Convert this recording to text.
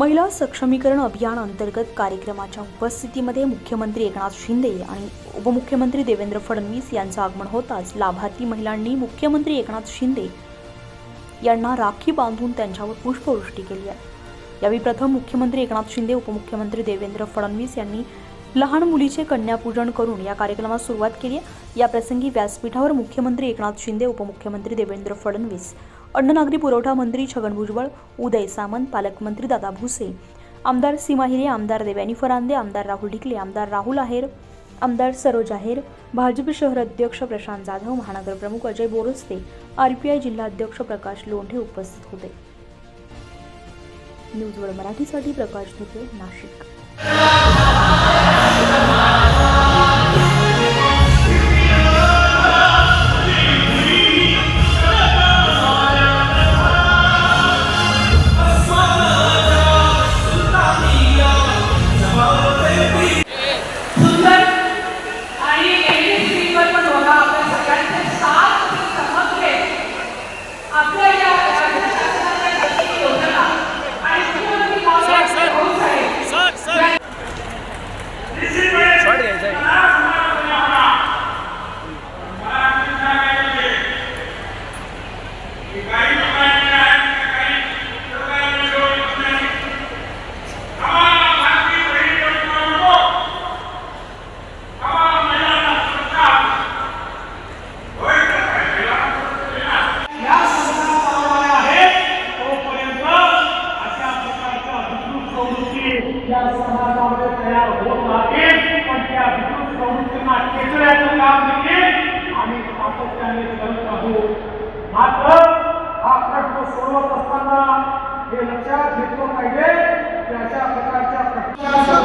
महिला सक्षमीकरण अभियान अंतर्गत कार्यक्रमाच्या उपस्थितीमध्ये मुख्यमंत्री एकनाथ शिंदे आणि उपमुख्यमंत्री देवेंद्र फडणवीस यांचं आगमन होताच लाभार्थी महिलांनी मुख्यमंत्री एकनाथ शिंदे यांना राखी बांधून त्यांच्यावर पुष्पवृष्टी केली आहे. यावेळी प्रथम मुख्यमंत्री एकनाथ शिंदे उपमुख्यमंत्री देवेंद्र फडणवीस यांनी लहान मुलीचे कन्यापूजन करून या कार्यक्रमास सुरुवात केली आहे. या प्रसंगी व्यासपीठावर मुख्यमंत्री एकनाथ शिंदे उपमुख्यमंत्री देवेंद्र फडणवीस अन्न नागरी पुरवठा मंत्री छगन भुजबळ उदय सामंत पालकमंत्री दादा भुसे आमदार सीमा हिरे आमदार देवयानी फरांदे आमदार राहुल ढिकले आमदार राहुल आहेर आमदार सरोज आहेर भाजप शहर अध्यक्ष प्रशांत जाधव महानगर प्रमुख अजय बोरस्ते आरपीआय जिल्हा अध्यक्ष प्रकाश लोंढे उपस्थित होते. न्यूज वर मराठीसाठी प्रकाश धुके नाशिक. प्रश्न सोडवत असताना हे लक्षात घेतलं पाहिजे की अशा प्रकारच्या प्रश्नाचा